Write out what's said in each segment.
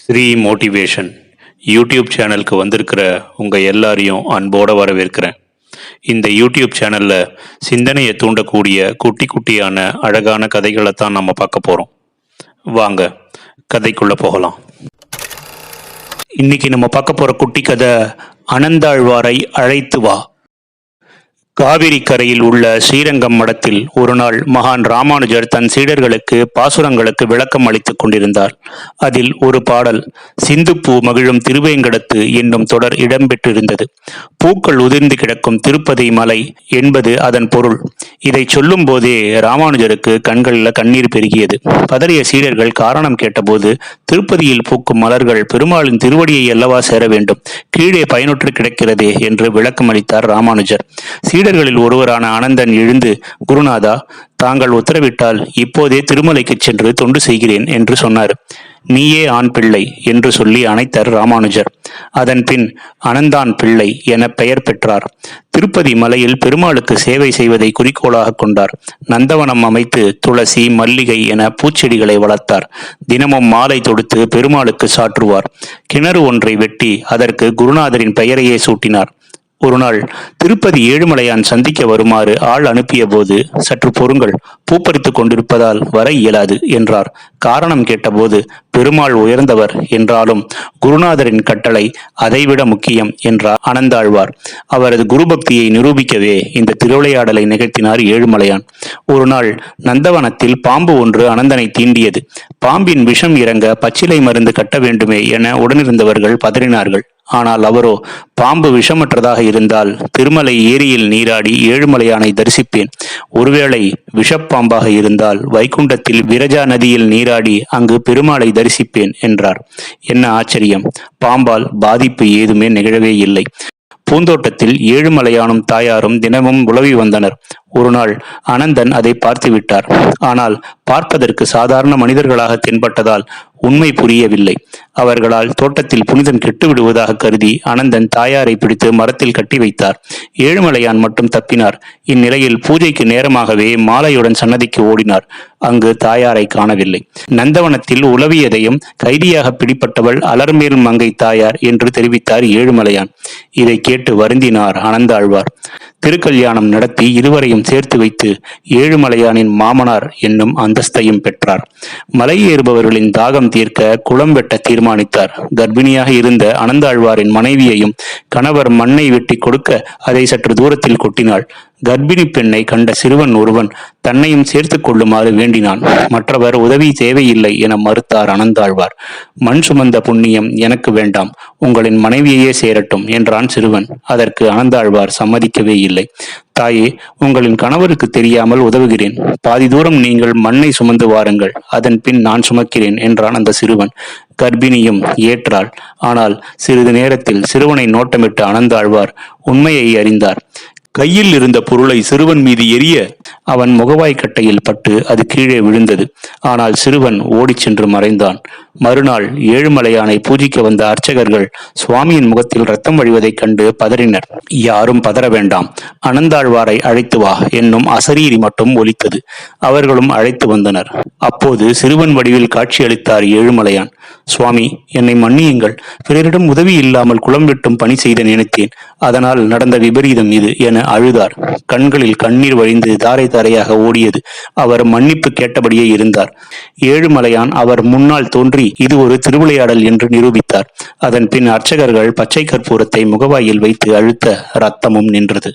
Sri motivation YouTube சேனலுக்கு வந்திருக்கிற உங்கள் எல்லாரையும் அன்போடு வரவேற்கிறேன். இந்த யூடியூப் சேனலில் சிந்தனையை தூண்டக்கூடிய குட்டி குட்டியான அழகான கதைகளை தான் நம்ம பார்க்க போகிறோம் வாங்க கதைக்குள்ளே போகலாம். இன்னைக்கு நம்ம பார்க்க போகிற குட்டி கதை அனந்தாழ்வாரை அழைத்து வா காவிரி கரையில் உள்ள ஸ்ரீரங்கம் மடத்தில் ஒரு நாள் மகான் ராமானுஜர் தன் சீடர்களுக்கு பாசுரங்களுக்கு விளக்கம் அளித்துக் கொண்டிருந்தார். அதில் ஒரு பாடல் சிந்துப்பூ மகிழும் திருவேங்கடத்து என்னும் தொடர் இடம்பெற்றிருந்தது. பூக்கள் உதிர்ந்து கிடக்கும் திருப்பதி மலை என்பது அதன் பொருள். இதை சொல்லும் போதே ராமானுஜருக்கு கண்களில் கண்ணீர் பெருகியது. பதறிய சீடர்கள் காரணம் கேட்டபோது திருப்பதியில் பூக்கும் மலர்கள் பெருமாளின் திருவடியை அல்லவா சேர வேண்டும்? கீழே பயனுற்று கிடக்கிறதே என்று விளக்கம் அளித்தார் ராமானுஜர் சீடர்களில் ஒருவரான ஆனந்தன் எழுந்து குருநாதா தாங்கள் உத்தரவிட்டால் இப்போதே திருமலைக்கு சென்று தொண்டு செய்கிறேன் என்று சொன்னார். நீயே ஆண் பிள்ளை என்று சொல்லி அணைத்தார் ராமானுஜர். அதன் பின் அனந்தான் பிள்ளை என பெயர் பெற்றார். திருப்பதி மலையில் பெருமாளுக்கு சேவை செய்வதை குறிக்கோளாக கொண்டார். நந்தவனம் அமைத்து துளசி மல்லிகை என பூச்செடிகளை வளர்த்தார். தினமும் மாலை தொடுத்து பெருமாளுக்கு சாற்றுவார். கிணறு ஒன்றை வெட்டி அதற்கு குருநாதரின் பெயரையே சூட்டினார். ஒரு நாள் திருப்பதி ஏழுமலையான் சந்திக்க வருமாறு ஆள் அனுப்பிய போது சற்று பொறுங்கள். பூப்பறித்துக் கொண்டிருப்பதால் வர இயலாது என்றார். காரணம் கேட்டபோது பெருமாள் உயர்ந்தவர் என்றாலும் குருநாதரின் கட்டளை அதைவிட முக்கியம் என்றார் அனந்தாழ்வார் அவரது குருபக்தியை நிரூபிக்கவே இந்த திருவிளையாடலை நிகழ்த்தினார் ஏழுமலையான். ஒரு நாள் நந்தவனத்தில் பாம்பு ஒன்று அனந்தனை தீண்டியது. பாம்பின் விஷம் இறங்க பச்சிலை மருந்து கட்ட வேண்டுமே என உடனிருந்தவர்கள் பதறினார்கள். ஆனால் அவரோ பாம்பு விஷமற்றதாக இருந்தால் திருமலை ஏரியில் நீராடி ஏழுமலையானை தரிசிப்பேன். ஒருவேளை விஷப்பாம்பாக இருந்தால் வைகுண்டத்தில் விரஜா நதியில் நீராடி அங்கு பெருமாளை தரிசிப்பேன் என்றார். என்ன ஆச்சரியம். பாம்பால் பாதிப்பு ஏதுமே நிகழவே இல்லை. பூந்தோட்டத்தில் ஏழுமலையானும் தாயாரும் தினமும் உலவி வந்தனர். ஒரு நாள் அனந்தன் அதை பார்த்து விட்டார் ஆனால் பார்ப்பதற்கு சாதாரண மனிதர்களாக தென்பட்டதால் உண்மை புரியவில்லை. அவர்களால் தோட்டத்தில் புனிதன் கெட்டு விடுவதாக கருதி அனந்தன் தாயாரை பிடித்து மரத்தில் கட்டி வைத்தார். ஏழுமலையான் மட்டும் தப்பினார். இந்நிலையில் பூஜைக்கு நேரமாகவே மாலையுடன் சன்னதிக்கு ஓடினார். அங்கு தாயாரை காணவில்லை. நந்தவனத்தில் உளவியதையும் கைதியாக பிடிப்பட்டவள் அலர்மேல் மங்கை தாயார் என்று தெரிவித்தார் ஏழுமலையான். இதை கேட்டு வருந்தினார் அனந்தாழ்வார். திருக்கல்யாணம் நடத்தி இருவரையும் சேர்த்து வைத்து ஏழுமலையானின் மாமனார் என்னும் அந்தஸ்தையும் பெற்றார். மலை ஏறுபவர்களின் தாகம் தீர்க்க குளம் வெட்ட தீர்மானித்தார். கர்ப்பிணியாக இருந்த அனந்தாழ்வாரின் மனைவியையும் கணவர் மண்ணை வெட்டி கொடுக்க அதை சற்று தூரத்தில் கொட்டினாள். கர்ப்பிணி பெண்ணை கண்ட சிறுவன் ஒருவன் தன்னையும் சேர்த்து கொள்ளுமாறு வேண்டினான். மற்றவர் உதவி தேவையில்லை என மறுத்தார் அனந்தாழ்வார். மண் சுமந்த புண்ணியம் எனக்கு வேண்டாம். உங்களின் மனைவியையே சேரட்டும் என்றான் சிறுவன். அதற்கு அனந்தாழ்வார் சம்மதிக்கவே இல்லை. தாயே உங்களின் கணவருக்கு தெரியாமல் உதவுகிறேன். பாதி தூரம் நீங்கள் மண்ணை சுமந்து வாருங்கள். அதன் பின் நான் சுமக்கிறேன் என்றான் அந்த சிறுவன். கர்ப்பிணியும் ஏற்றாள். ஆனால் சிறிது நேரத்தில் சிறுவனை நோட்டமிட்டு அனந்தாழ்வார் உண்மையை அறிந்தார். கையில் இருந்த பொருளை சிறுவன் மீது எரிய அவன் முகவாய்க்கட்டையில் பட்டு அது கீழே விழுந்தது. ஆனால் சிறுவன் ஓடிச் சென்று மறைந்தான். மறுநாள் ஏழுமலையானை பூஜிக்க வந்த அர்ச்சகர்கள் சுவாமியின் முகத்தில் ரத்தம் வழிவதைக் கண்டு பதறினர். யாரும் பதற வேண்டாம். அனந்தாழ்வாரை அழைத்து வா என்னும் அசரீரி மட்டும் ஒலித்தது. அவர்களும் அழைத்து வந்தனர். அப்போது சிறுவன் வடிவில் காட்சியளித்தார் ஏழுமலையான். சுவாமி என்னை மன்னியுங்கள். பிறரிடம் உதவி இல்லாமல் குளம் வெட்டும் பணி செய்த நினைத்தேன். அதனால் நடந்த விபரீதம் இது என அழுதார். கண்களில் கண்ணீர் வழிந்து தாரை தாரையாக ஓடியது. அவர் மன்னிப்பு கேட்டபடியே இருந்தார். ஏழுமலையான் அவர் முன்னால் தோன்றி இது ஒரு திருவிளையாடல் என்று நிரூபித்தார். அதன் பின் அர்ச்சகர்கள் பச்சை கற்பூரத்தை முகவாயில் வைத்து அழுத்த ரத்தமும் நின்றது.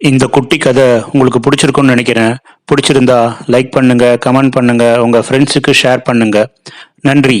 இந்த குட்டி கதை உங்களுக்கு பிடிச்சிருக்கும்னு நினைக்கிறேன். பிடிச்சிருந்தா லைக் பண்ணுங்க கமெண்ட் பண்ணுங்க உங்க ஃப்ரெண்ட்ஸுக்கு ஷேர் பண்ணுங்க. நன்றி.